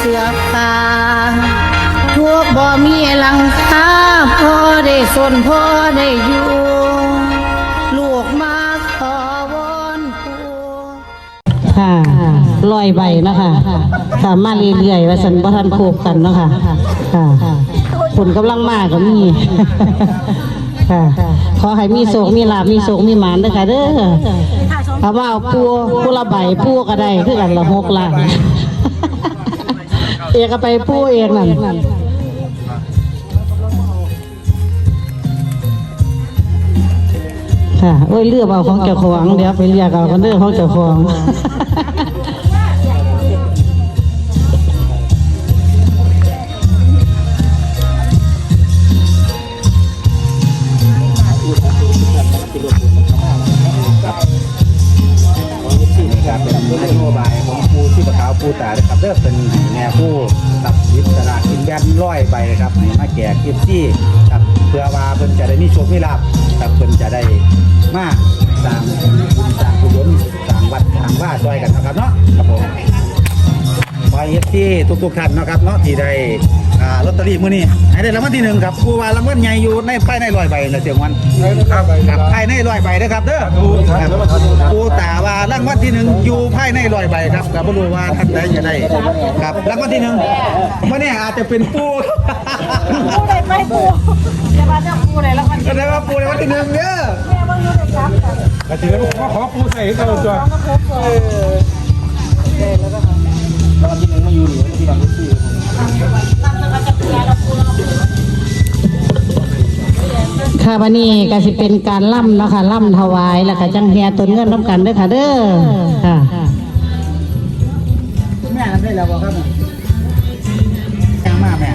เสื้อผ้าทุกบ่มีหลังคาพอได้สนพอได้อยู่ ลูกมาขอวอนปูค่ะลอยใบนะคะค่ะมาเรื่อยๆว่าสันบ่ทันโคบกันเนาะค่ะค่ะผลกำลังมากก็มีค่ะขอให้มีโศกมีลาบมีโศกมีหมานด้อค่ะเด้อถ้าว่าเอาปูปูละใบปูก็ได้คือกันละหกล้าน เอกไปปูเองนั่นค่ะโอ้ยเลือกเอาของเจ้าของเดี๋ยวไปเรียกเอากันเด้อของเจ้าของ ทุกๆท่านเนาะครับเนาะที่ได้อ่าลอตเตอรี่มื้อนี้ให้ได้รางวัลที่หนึ่งครับผู้ว่ารางวัลใหญ่อยู่ในป้ายในร้อยใบนะเสียงวันครับครับภายในร้อยใบนะครับเด้อครับผู้ตาว่ารางวัลที่หนึ่งอยู่ภายในร้อยใบครับก็บ่รู้ว่าท่านใดจะได้ครับรางวัลที่หนึ่งมื่อนี้อาจจะเป็นผู้ปูเลยไปปูจะมาจะปูเลยแล้วมันก็ได้ว่าปูรางวัลที่หนึ่งเด้อแม่ว่าอยู่ในจับกันก็ถือว่าขอปูใส่ตลอดตัวต้องมาพบเลย ค่ะวันนี้ก็สิเป็นการล่ำเนาะคะล่ำถวายแล้วก็จังเฮียตนเงินน้ำกันด้อค่ะเด้อค่ะแม่ทำได้แล้วบ่ครับยังมากแม่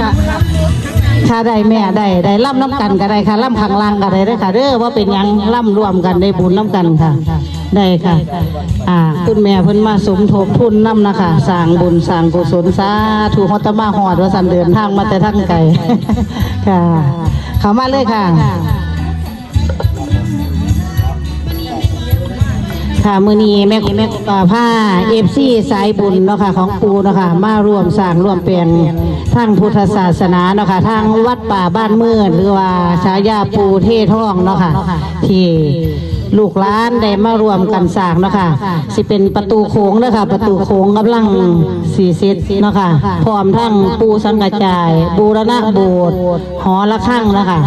ค่ะค่ะได้แม่ได้ได้ล่ำน้ำกันก็ได้ค่ะล่ำข้างล่างก็ได้ด้อค่ะเด้อว่าเป็นยังล่ำรวมกันได้บุญน้ำกันค่ะ ได้ค่ะอ่าคุณแม่เพิ่นมาสมทบทุนน้ำนะคะสร้างบุญสร้างกุศลสาธุฮอดแตมาหอดว่าสันเดินทางมาแต่ทางไกลค่ะเข้ามาเลยค่ะค่ะมือนี้แม่แม่อ่าผ้าเอฟซีสายบุญเนาะค่ะของปูเนาะค่ะมาร่วมสร้างร่วมเปลี่ยนทางพุทธศาสนาเนาะค่ะทางวัดป่าบ้านมืดหรือว่าฉายาปูเทท่องเนาะค่ะที่ ลูกหลานได้มารวมกันสร้างเนาะค่ะสิเป็นประตูโค้งเนาะค่ะประตูโค้งกำลังสีเสร็จเนาะค่ะพร้อมทั้งปูสังกระจาย บูรณะโบสถ์หอระฆังเนาะค่ะ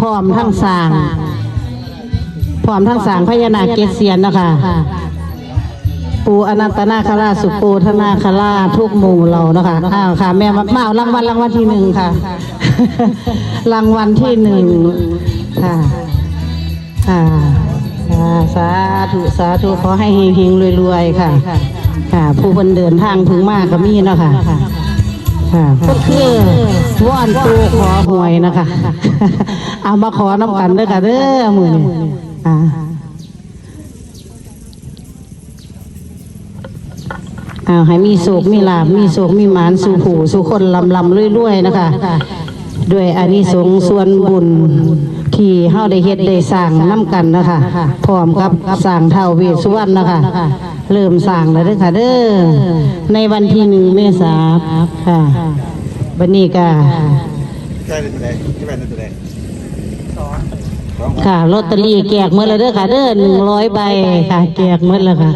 พร้อมทั้งสร้างพร้อมทั้งสางพญานาคเกศเซียนนะคะปูอนันตนาคราชสุปูธนาคราชทุกหมู่เรานะคะอ้าวค่ะ แม่มามาเอารางวัลรางวัลที่หนึ่งค่ะ รางวัลที่หนึ่งค่ะค่ะ สาธุสาธุขอให้เฮงๆรวยๆค่ะ ค่ะ ผู้คนเดินทางถึงมากก็มีเนาะค่ะค่ะก็คือว่อนตูขอหวยนะคะ เอามาขอน้ำกันเด้อค่ะเด้อมือนี้อ่าเอาให้มีโศกมีลาบมีโศกมีหมานสู่ผู้สู่คนลำลำรวยๆนะคะ ด้วยอานิสงส์ส่วนบุญ ที่เฮาได้เฮ็ดได้สร้างน้ำกันนะคะพร้อมกับสร้างเท่าเวสสุวรรณนะคะ เริ่มสร้างแล้วเด้อค่ะเด้อในวันที่หนึ่งเมษาค่ะวันนี้ก็ใช่เป็นตัวใดที่เป็นตัวใดค่ะลอตเตอรี่แจกเมื่อแล้วเด้อค่ะเด้อหนึ่งร้อยใบค่ะแจกเมื่อแล้วค่ะ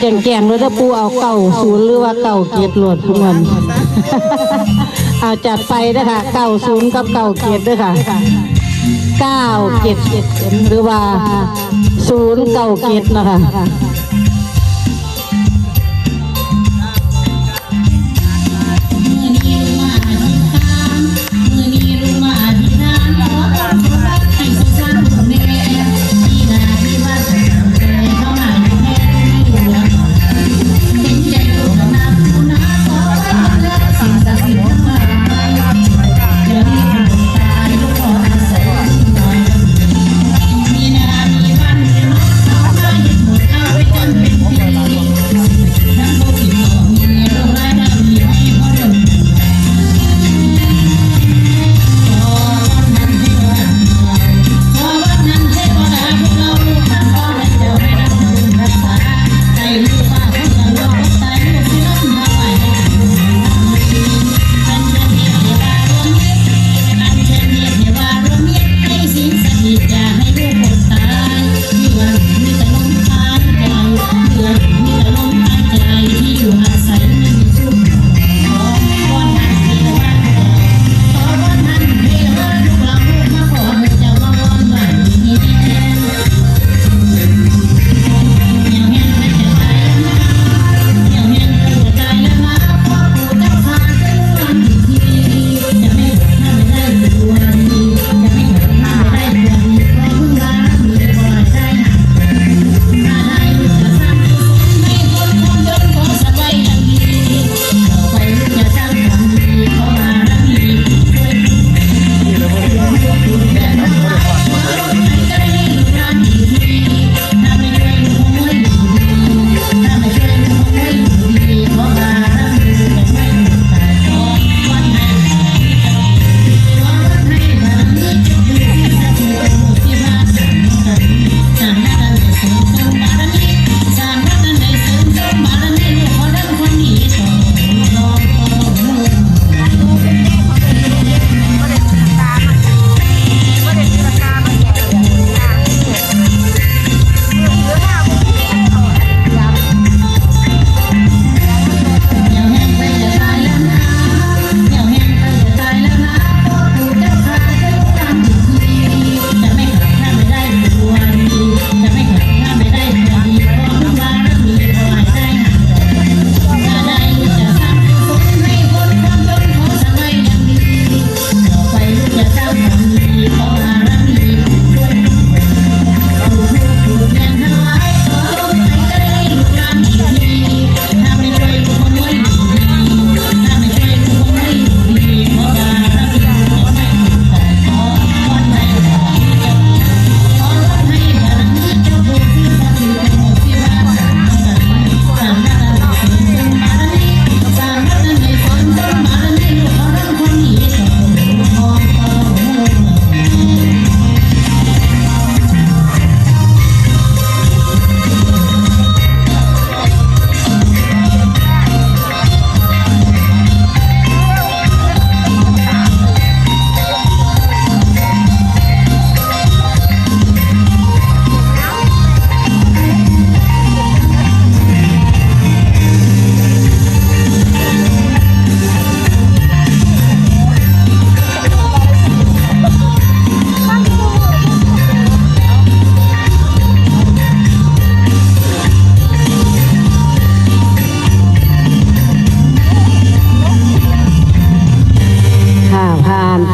แก่งๆแล้วถ้าปูเอาเก่าศูนย์หรือว่าเก่าเกียรติหลวงทุกคนเอาจัดไปนะคะเก่าศูนย์กับเก่าเกียรติด้วยค่ะเก้าเกียรติหรือว่าศูนย์เก่าเกียรตินะคะ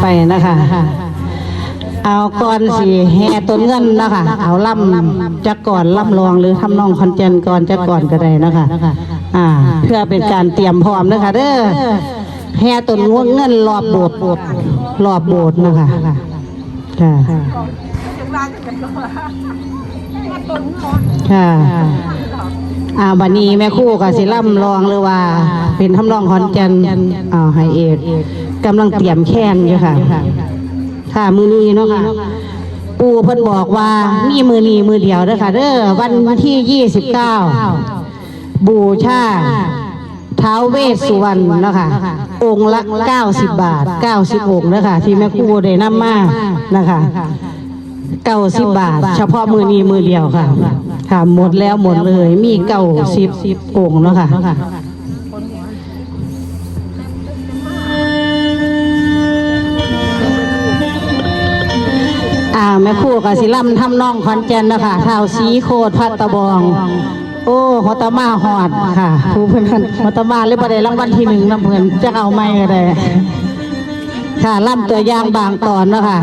ไปนะคะ เอาก่อนสีแห่ต้นเงินนะคะ เอาล่ำจะก่อนล่ำรองหรือทำนองคอนเจนก่อนจะก่อนก็ได้นะคะ อ่า เพื่อเป็นการเตรียมพร้อมนะคะเด้อแห่ต้นเงินรอบโบสถ์รอบโบดนะคะค่ะค่ะ อ่าบันนี้แม่คู่กับสิล่ำรองหรือว่า เป็นทำรองขอนจันอ่าไฮเอกกำลังเตรียมแค้นอยู่ค่ะ ค่ะมือนี้เนาะค่ะ ปูเพิ่นบอกว่ามีมือนี้มือเดียวเด้อค่ะเด้อวันวันที่ยี่สิบเก้าบูชาเท้าเวสสุวรรณเนาะค่ะ องค์ละเก้าสิบบาทเก้าสิบองค์เนาะค่ะที่แม่คู่ได้นำมานะคะเก้าสิบบาท เฉพาะมือนี้มือเดียวค่ะ ค่ะหมดแล้วหมดเลย มีเก้าสิบองค์เนาะค่ะอ่าแม่ครู่กับศิลำทำนองขอนแก่นนะคะเท้าสีโคดพัดตะบอง โอ้หัวตะมาหอดค่ะผู้เพื่อนหัวตะมาเลยประเดี๋รางวัลที่หนึ่งน้ำเพื่อนจะเอาไม่ก็ได้ค่ะล่ำตัวอย่างบางตอนเนาะค่ะ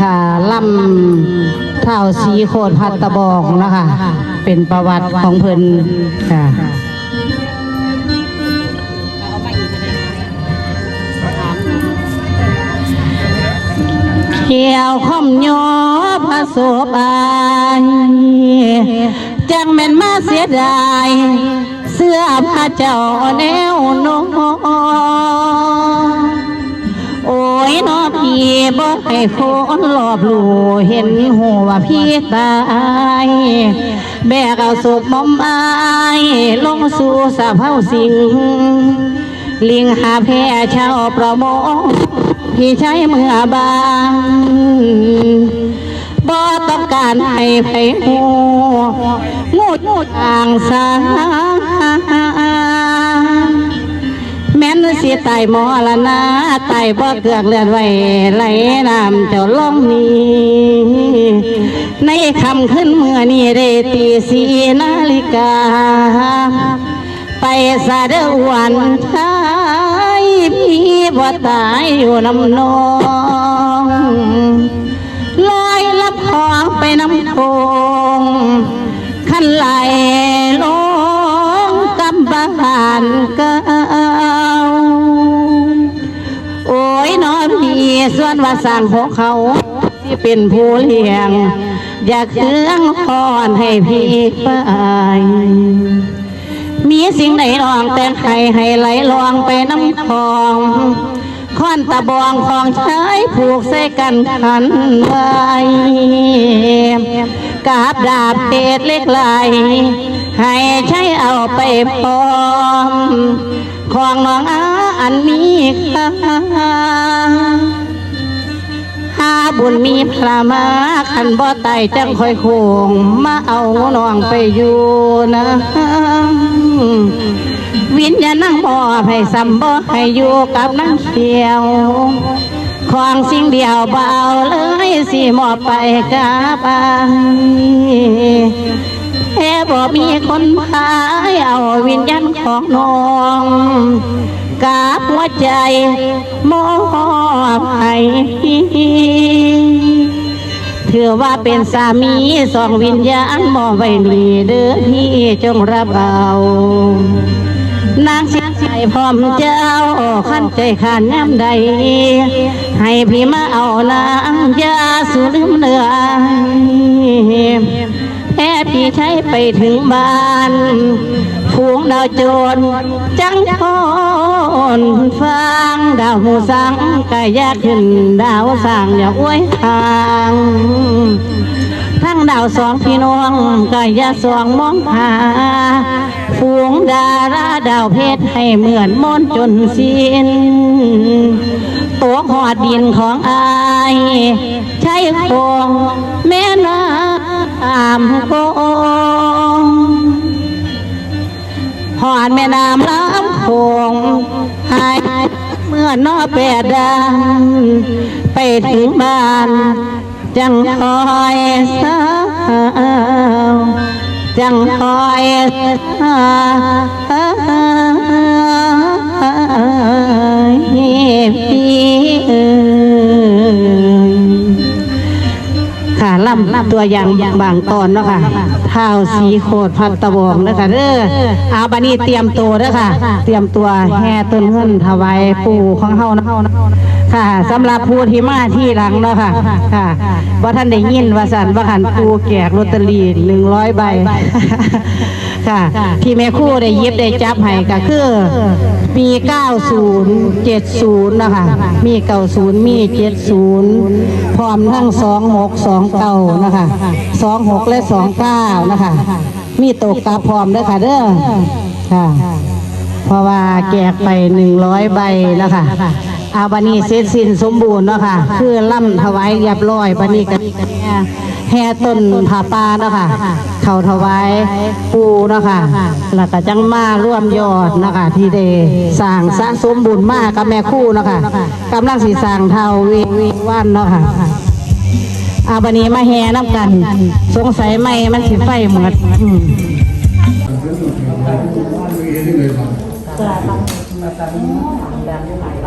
ค่ะล่ำเท้าสีโคดพัดตะบองนะคะ เป็นประวัติของเพิ่นค่ะเกี่ยวข้อมยอพระโสบายจังแม่นมาเสียดาย เสื้อผ้าเจ้าแนวนอง บ่ให้คนรอบลูเห็นหัวพี่ตายแบกเอาศพมอมอายลงสู่สะเผาสิง ลิงหาแพ้ช่าประมงพี่ใช้เมื่อบางบ่ต้องการให้ไผหูงูงูต่างสา แม่นสิตายหมอละนะตายบ่เกือกเลือดไว้ไหลน้ำเจ้าล่องนี้ในคำขึ้นเมื่อนี้ได้ตีสีนาฬิกา ไปสะเดวันชายพี่บ่ตายอยู่น้ำนองลอยลับของไปน้ำโคงขันไหลลงกำบาน พี่ส่วนว่าสั่งพวกเขาที่เป็นผู้เลี้ยง อยากเครื่องคอนให้พี่ไปมีสิ่งใดลองแต่งให้ให้ไหลลองไปน้ำคลองค้อนตะบองของใช้ผูกใส่กันขันไว้กาบดาบเศษเล็กไหลให้ใช้เอาไปพร้อมของน้องอาอันมีค่า บุญมีพระมาขันบ่ไตจังคอยโคงมาเอาน้องไปอยู่นะวิญญาณนั่งบ่ให้สัมบ่ให้อยู่กับนางเขียวของสิ่งเดียวเบาเลยสิมอบไปกับาแค่บ่มีคนพายเอาวิญญาณของน้อง กับหัวใจมอบให้ถือว่าเป็นสามีสองวิญญาณมอบไว้นี่เด้อพี่จงรับเอานางสิใจพร้อมเจ้าขั้นใจขานย้ำใด ให้พี่มาเอานางยาสูลืมเนื้อแค่พี่ใช้ไปถึงบ้าน ฝูงดาวโจรจังพอนฟังดาวหูสังกายากขึ้นดาวสังอย่าอวยทางทั้งดาวสองพี่น้องก็อย่าสองมองหาฝูงดาราดาวเพชรให้เหมือนมนจนสิ้นตัวหอดดินของอายใช้โคงแม่น้ำโกง หอดแม่น้ำลำโขงหายเมื่อนอแปดดังไปถึงบ้านจังคอยสาวจังคอยสาวพี่เอ๋ค่ะล่ำล่ำตัวอย่างบางตอนเนาะค่ะ เท้าสีโคดพัดตะบองเนะคะเด้ออาบันี้เตรียมตัวเด้อค่ะ เตรียมตัวแห่ต้นเงินถวายปู่ของเฮานะ ค่ะสำหรับผู้ที่มาที่หลังเนาะค่ะค่ะว่าท่านได้ยินว่าสันว่าหันปูแจกลอตเตอรี่หนึ่งร้อยใบค่ะ ที่แม่ครู่ได้เย็บได้จับให้ก็คือมี 90 70 นะคะ มี 90 มี 70 พร้อมทั้ง 26 29 นะคะ 26 และ 29 นะคะ มีตกกลับพร้อมเด้อค่ะเด้อค่ะ เพราะว่าแจกไป 100 ใบนะคะ อาบันนี้เสร็จสิ้นสมบูรณ์เนาะค่ะ คือล่ำถวายเรียบร้อยบันนี้ก็แห่ต้นผาป่าเนาะค่ะ เขาถวายปูเนาะค่ะแล้วก็จังมาร่วมยอดเนาะค่ะที่ได้สร้างสร้างสมบูรณ์มากกับแม่ครู่เนาะค่ะกำลังสีสร้างเท่าเววิวันเนาะค่ะอาบันนี้มาแห่น้ำกัน สงสัยไหมมันสิไฟหมด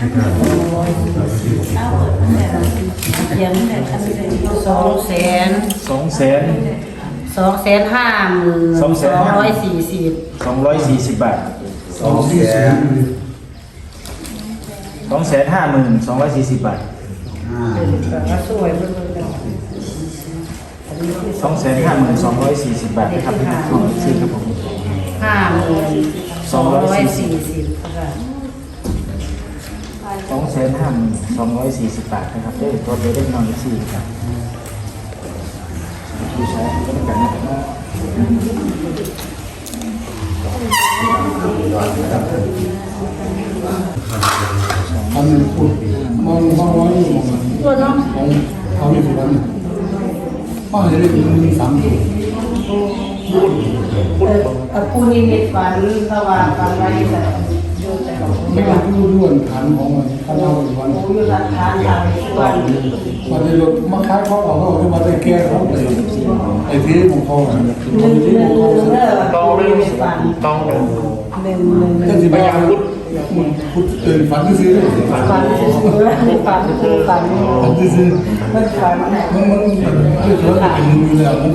ติสองแสนสองแสนสองแสนห้าหมื่นสองแสนห้าร้อยสี่สิบสองร้อยสี่สิบบาทสองที่แสนสองแสนห้าหมื่นสองร้อยสี่สิบบาทสวยสองแสนห้าหมื่นสองร้อยสี่สิบบาทนะครับของซื้อครับผมห้าหมื่นสองร้อยสี่สิบค่ะ สองแสนห้าสองร้อยสี่สิบบาทนะครับได้ตัวเดียวได้นอนสี่ครับผู้ใช้ก็ต้องการนะครับอันนี้พูดมองมองว่าอยมองตัวน้องของเขาอยู่ที่วันป้าจะได้ถึงสามตัวปูนิมิตฝันสว่างฝันไว้แต่อยู่แต่ของไม่ต้องรู้ด้วนฐานของมันข้าเราอยู่วันปูอยู่หลักฐานหลักส่วนมันจะลดมาค้าเขาเอาเขาจะมาได้แก้เขาเลยไอ้ที่ของเขาอะตรงที่ของเขาเลิกปูนิมิตฝันต้องหนึ่งหนึ่งหนึ่งหนึ่งก็จะไปเอาพุทธพุทธตื่นฝันซื้อเลยฝันฝันฝันปูฝันฝันซื้อมันฝันมันมันมันคือเขาจะเป็นมือแล้วมั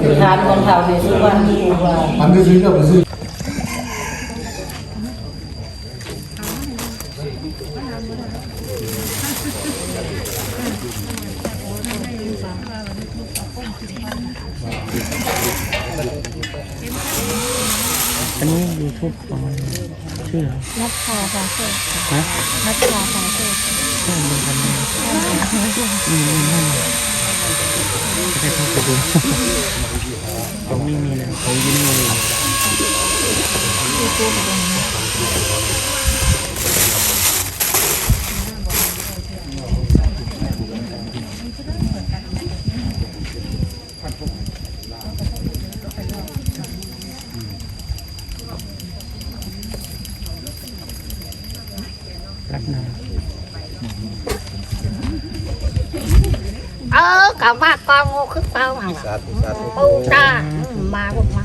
นเป็นฐานของเขาในสุวรรณปูว่าฝันซื้อก็ไปซื้อนักข่าวฟาเซ่นักข่าวฟาเซ่ เออกลับมากองงูขึ้นเป้ามาปูตามาลูกมา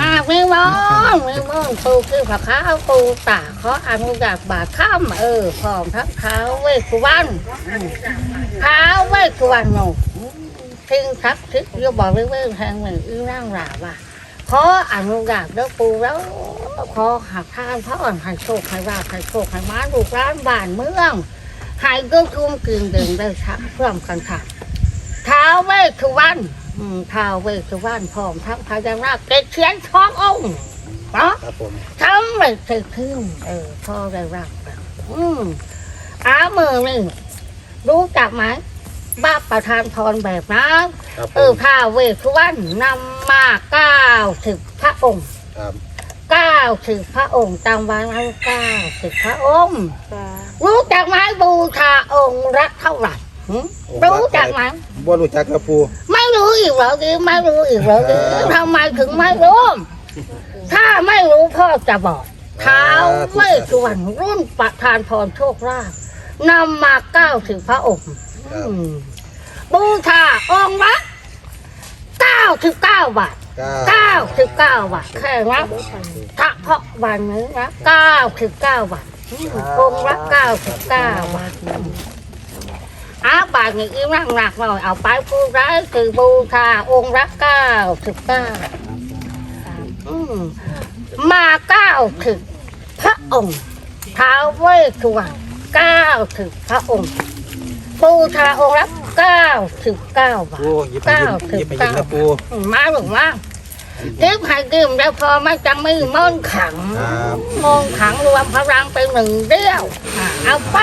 อ่าไม่มองไม่มองปูคือผักขาวปูตาเขาอนุญาตบาดข้ามเออพร้อมทั้งเท้าเวสสุวรรณเท้าเวสสุวรรณหนูทิ้งทักทิศยบอกเรื่องแทงหนึ่งอีร่างหลาว่าขออนุญาตเด้อปูแล้วขอหักทานพระอ่อนให้โชคให้ราบให้โชคให้มาลูกร้านบ้านเมือง ให้ก็ทุ่มกึ่งเดินได้ชักเพื่อมกันค่ะท้าวเวสสุวรรณอืมท้าวเวสสุวรรณพร้อมทั้งพญานาคเกศเชียนทององค์เนาะครับผมทั้งไม่เคยขึ้นเออพ่อได้รับแล้วอืมอามือนี่รู้จักไหมบ้าประทานพรแบบนั้นครับผเออมท้าวเวสสุวรรณนำมาเก้าสิบพระองค์ครับเก้าสิบพระองค์ตามวันนั้นเก้าสิบพระองค์ รู้จักไหมบูชาองค์ละเท่าไหร่หึรู้จักไหมบ่รู้จักครับปูไม่รู้อีกเหรอดิไม่รู้อีกเหรอดิทำไมถึงไม่รู้ ถ้าไม่รู้พ่อจะบอกเท้าเวสสุวรรณรุ่นประธานพรโชคลาภนำมาเก้าสิบพระองค์อืมบูชาองค์ละเก้าสิบเก้าบาทเก้าเก้าสิบเก้าบาทแค่นั้นเฉพาะวันนี้นะเก้าสิบเก้าบาท องค์ละเก้าสิบเก้าบาทอาบาทนี่อีนั่งหนักหน่อยเอาไปผู้ร้ายคือบูชาองค์ละเก้าสิบเก้ามาเก้าสิบพระองค์ท้าวเวสสุวรรณเก้าสิบพระองค์ปูชาองค์ละเก้าสิบเก้าบาทปูหยิบไปหยิบหยิบไปหยิบนะปูมาหรือมา ทิพย์ให้ดื่มแล้วพอไม่จังไม่มอนต์ขังครับมอนต์ขังรวมพลังเป็นหนึ่งเดียวอะเอาไป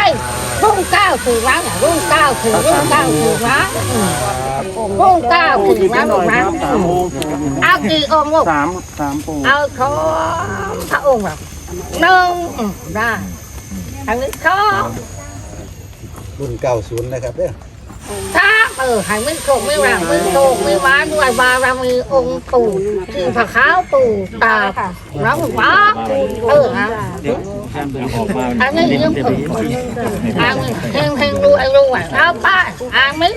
รุ่งเก้าถือนะรุ่งเก้าถือรุ่งเก้าถือนะอืมรุ่งเก้าถือนะลูกนะอืมเอากี่องค์ลูก สามสามปูเอาของพระองค์แบบหนึ่งอืมได้อันนี้สองรุ่นเก้าศูนย์นะครับเด้อ สามเออให้ไม่โชคไม่หลังไม่โชคไม่มาด้วยบารมีองค์ปู่ที่พระขาวปู่ตาน้องป้าเออฮะอันนี้ยังผมอันนี้เฮงเฮงรวยรวยเอาไปอันนี้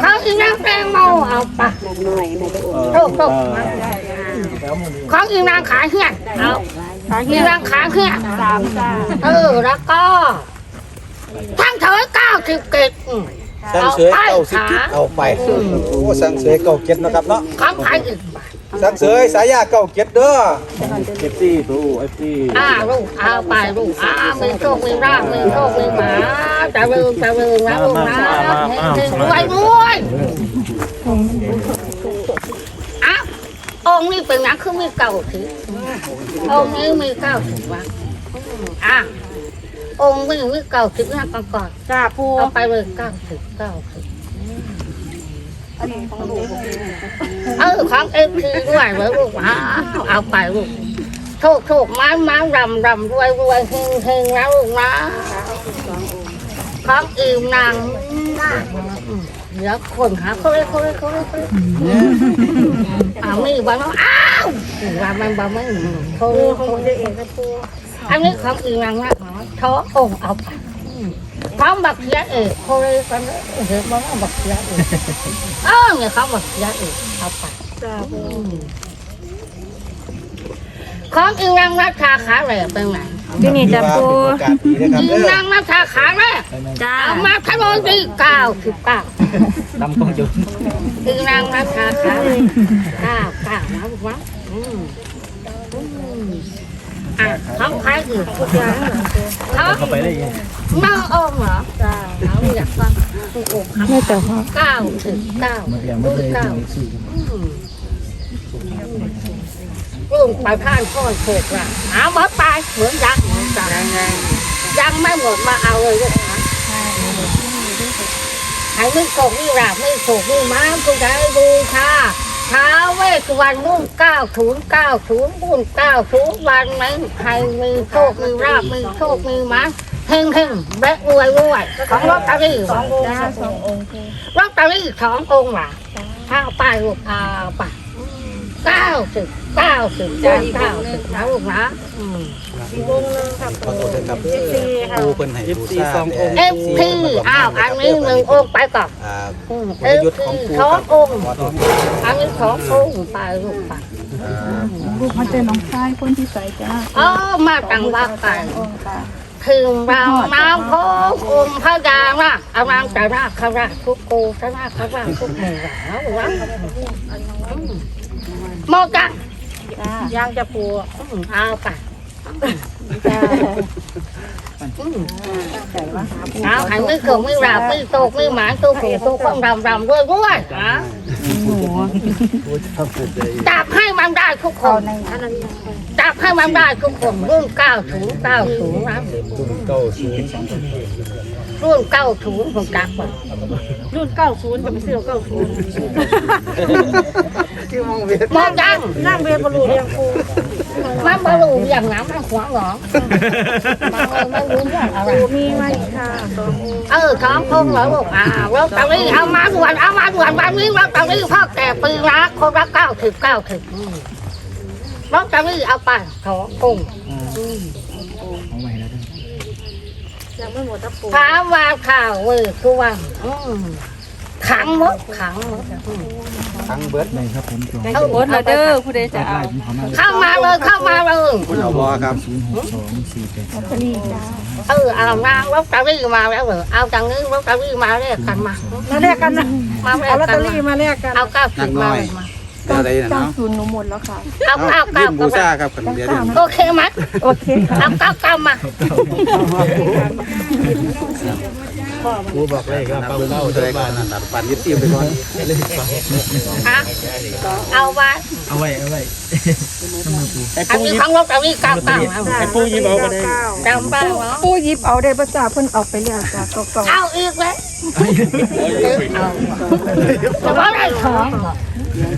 เขาอีนางแตงโมเอาไปโชคโชคของอีนางขายเฮี้ยนเอาอีนางขายเฮี้ยนสามจ้าเออแล้วก็ทั้งเถอยเก้าสิบเกต สั่งเสยเก้าสิบกิเอาไปโอ้สั่งเสยเก้าเก็ดนะครับเนาะของใครอีกสั่งเสยสายยาเก้าเก็ดเด้อเอฟซีปูเอฟซีอ้าลูกเอาไปลูกอ้ามีโชคมีราบมีโชคมีหมาจะลืมจะลืมนะลูกนะเฮงรวยรวยอ้าวองค์นี้เป็นนักคือมีเก่าถือองค์นี้มีเก้าถือวะอะ องค์นี้มีเก่าถือนะก่อนก่อนจ้าปูเอาไปเลยเก้าถือเก้าถือเออของเอฟซีด้วยเหรอลูกอ้าวเอาไปลูกโชคโชคไม้ไม้รำรำรวยรวยเฮงเฮงนะลูกนะของอิ่มนางเดี๋ยวคนหาเขาเลยเขาเลยเขาเลยเขาเลยอ้าวมีบ้างอ้าวว่ามันบ้างไม่เขาเลยเขาเลยอันนี้ของอิ่มนางนะ ท้อองค์เอาไปท้องบักเสียเอกเขาเลยกันเห็นบ้าบักเสียเอกเออเนี่ยเขาบักเสียเอกเอาไปจ้าปูของอีนางราชาขาแหลกเป็นไหนที่นี่จ้าปูโอกาสดีนะครับอีเด้อนางราชาขาแหลกจ้าเอามาถนนที่เก้าสิบเก้าดำกองจุดอีนางราชาขาเก้าเก้านะลูกวะ อืมอืมอะเขาขายอยู่ทุกอย่างเขาเข้าไปได้ยังน้าองเหรอจ้าเขาอยากฟังทุกองค์ครับไม่แต่ว่าเก้าสิบเก้ารุ่นเก้าอืมรุ่นไปผ่านพ่อโชคละเอาหมดไปเหมือนยักษ์เหมือนกันยังไม่หมดมาเอาเลยลูกนะให้ไม่โศกไม่ราบไม่โศกไม่ม้าผู้ใดบูชาท้าวเว สสุวรรณรุ่นเก้าศูนย์เก้าศูนย์รุ่นเก้าศูนย์วันนั้นให้มีโชคมีราบมีโชคมีม้าเฮงเฮงแบกรวยรวยของลอตเตอรี่สององค์จ้าสององค์ปูลอตเตอรี่สององค์ว่ะข้าวไปลูกเอาไป เก้าสิบเก้าสิบเก้าเก้าสิบนะลูกนะอืมขอโทษด้วยครับเด้อปูเพิ่นให้บูชาแต่ เอฟพีอ้าวอันนี้หนึ่งองค์ไปก่อนอ่าอืมเอฟยุทธ์ขพีองปูสององค์ขอโทษอันนี้ขององค์ไปลูกไปลูกมาเจอน้องชายคนที่ใส่จ้าอ๋อมาต่างว่ากันองค์ค่ะ ถึงเราน้ำโพองค์พระดานะอารามจาราคาราทุกโกจาราคาราทุกหมู่แล้ววะ โมจังจ้าย่างจะปูอืมเอาไปจ้าอืมเอาให้ไม่เกิดไม่ราบไม่โตกไม่หมานตัวผู้ตัวความรำรำด้วยด้วยฮะจับให้มันได้ทุกคนจับให้มันได้ทุกคนรุ่นเก้าถึงเก้าถึงนะรุ่นเก้าศูนย์ รุ่นเก้าถึงผมจับมารุ่นเก้าศูนย์จะไปซื้อเก้าศูนย์ที่มองเวียนโมจังนั่งเรียนบรรลุเรียงปูมันบรรลุอย่างน้ำมันขวางหรอมันไม่รู้อย่างอะไรปูมีไหมค่ะสององค์เออท้องคงเหรอลูกอ่าลอตเตอรี่เอามาด่วนเอามาด่วนวันนี้ลอตเตอรี่พ่อแก่ปีละคนละเก้าสิบเก้าสิบลอตเตอรี่เอาไปท้องคง เอาใหม่แล้ว ยังไม่หมดนะปูถามว่าข่าวเว้ยคือว่าอืมขังหมดขังหมดอืมทั้งเบิดได้ครับผมจองเอาโอนมาเด้อผู้ใดจะเอาเข้ามาเลยเข้ามาเลย คุณเอาบ่ครับศูนย์หกสองสี่แปดชนีจ้าเออเอานางลอตเตอรี่มาแล้วเหรอเอาจังนี้ลอตเตอรี่มาแลกกันมามาแลกกันนะมาแลเอากลอตกัเตนอรี่มามาแลกกัน เอาเก้าสิบมาเลยมา เอะไรนะเก้าเนาะศูนย์หนูหมดแล้วค่ะ เอาเก้ารีเก้าบบูเก้าชาครับขันเดียวเดียวโอเคไหมโอเคค่ะเอาเก้าเก้ามากูบอกเลยครับเป้าเล่าเลยบ้านนั่นดัดปันยึดตีไปก่อนฮะเอาไว้เอาไว้เอาไว้อันนี้ของรถอันนี้เก้าเก้าไอ้ปูยิ้มเอาก็ได้จำบ้างเหรอปูหยิบเอาได้ประจ่าเพิ่นเอาไปแล้วจ้าเก่าเอาอีกเลยแต่ว่าได้ของๆยังไม่ได้ให้กิแต่นว่าหนูเขาจ่ายเงินไปแล้วสองร้อยว่าคือได้หลายเถอะมันได้หลายเถอะนี่แหละเอาอย่างนี้เอาไปเก็บเอาไปเก็บศูน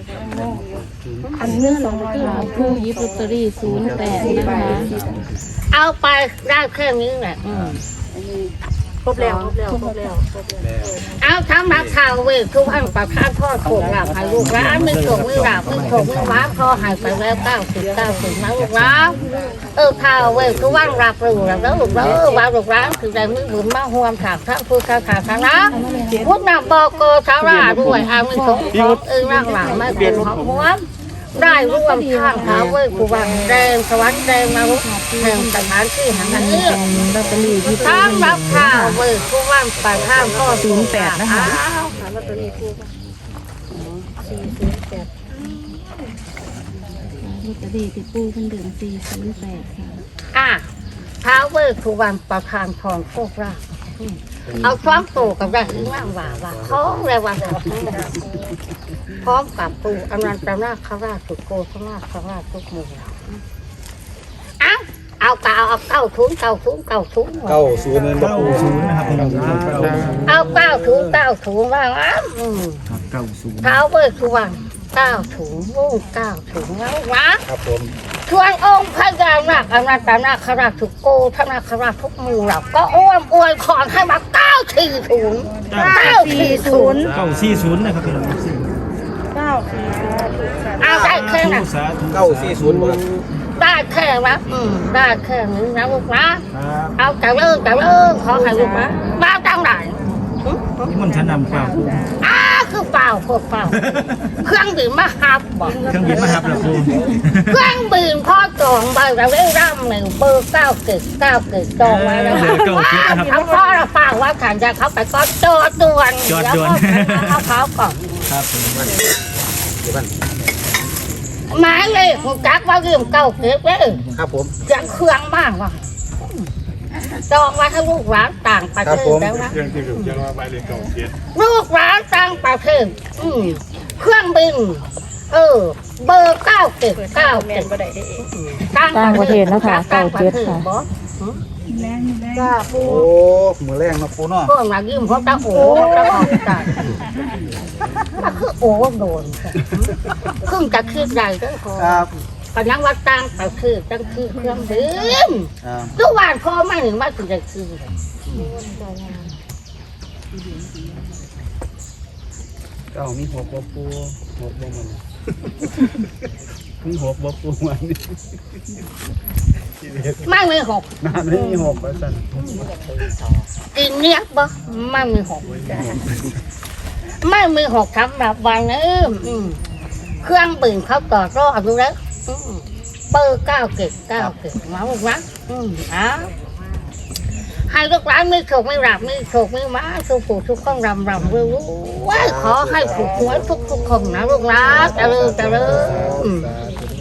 อันเงินสองร้อยล้านผู้ยิบลอตเตอรี่ศูนย์แปดนะคะเอาไปได้แค่นี้แหละอืมครบแล้วครบแล้วครบแล้วเอาทำมาข่าวเวททุกอันประทานทอดโขกหลับให้ลูกร้านไม่โขกไม่หลับไม่โขกไม่ว้าพอหายไปแล้วเก้าสิบเก้าสิบนะลูกร้านเออข่าวเวททุกวันรับรู้แล้วแล้วลูกร้านเออว่าลูกร้านคือได้มือบุญมาห่วมถากทั้งผู้ค้าขาดนะพุทธนำบอกโกสาราด้วยอามิสงฆ์เออร่างหลังไม่เป็นของห่วม ได้ร่วมข้างข่าวเวททุกวันแดงสวรรค์แดงมาลุกแห่งสถานที่แห่งนี้ลอตเตอรี่ที่ทางรับข่าวเบิกผู้ว่างไปข้ามข้อศูนย์แปดนะคะลอตเตอรี่ที่ปูเพิ่นเดือนสี่ศูนย์แปดค่ะอะท้าวเบิกผู้ว่างประธานทองโคกราชอืมเอาพร้อมตัวกับได้อีกว่างว่าว่าท้องเลยว่า พร้อมกับปูอนันตนาคราชสุโกธนาคราชทุกหมู่เหล่าอะเอาเก้าเอาเก้าทุนเก้าทุนเก้าทุนเก้าศูนย์เงินบ่เก้าปูศูนย์นะครับพี่น้องเก้าเอาเก้าทุนเก้าทุนว่างั้นอืมเก้าศูนย์เท้าเบิกทุกวันเก้าถุงมุ่งเก้าถุงแล้วนะครับผมทวนองค์พญานาคอนันตนาคราชทุกโกธนาคราชทุกมือเราก็อ้วมอวยขอนให้มาเก้าทีถุงเก้าทีถุงเก้าสี่ศูนย์นะครับพี่น้อง เก้าสี่เอาได้แค่นั้นสาธุเก้าสี่ศูนย์บ่ครับได้แค่นั้นอืมได้แค่นี้นะลูกนะครับเอาแต่เลิกแต่เลิกขอให้ลูกนะมาจังไหนนี่มันชั้นนำเปล่าอ้า คือเปล่าโคตรเปล่า เครื่องดื่มมาหับบอกเครื่องบินมาครับเหรอครูเครื่องบินพ่อจองไปเราได้ร่ำหนึ่งเบอร์เก้าเกิดเก้าเกิดจองไว้แล้วเขาพ่อเราฝากว่าขันจะเขาไปก็จอดด่วนเขาเขาก่อนครับผมหมายเลยผมจักว่าเรื่องเก้าเกิดเลยครับผมจะเครื่องมากว่ะ จองไว้ให้ลูกหลานต่างประเทศแล้วนะลูกหลานต่างประเทศอืมเครื่องบิน เออ เบอร์เก้าเกิดเก้าเกิดต่างประเทศนะคะเก้าเจ็ดค่ะจ้าปูโอ้มือแรงมาปูเนาะพวกมายิ้มเพราะตาโอ้ตาออกตามันคือโอ้โดนครึ่งจะคืบใหญ่ก็พอครับ ก็ยังว่าตั้งแต่คือตั้งคือเครื่องดื่มอ่าทุกวันพอมาหนึ่งมาถึงจะคือเก้ามีหกบ่ปูหกบ่มันมีหกบ่ปูมันไม่มีหกน้ำไม่มีหกว่าซั่นกินเนี้ยบ่ไม่มีหกไม่มีหกสำหรับวันนี้อืมเครื่องดื่มเขาต่อรอดูแล้วอืม เปอร์เก้าเก็ดเก้าเก็ดมาลูกนะอืมอ้าวให้ลูกหลานไม่โชคไม่หลับไม่โชคไม่มาสุขทุกคนรำรำรวยขอให้ถูกหวยทุกทุกๆคนนะลูกนะเจริญเจริญอืมสา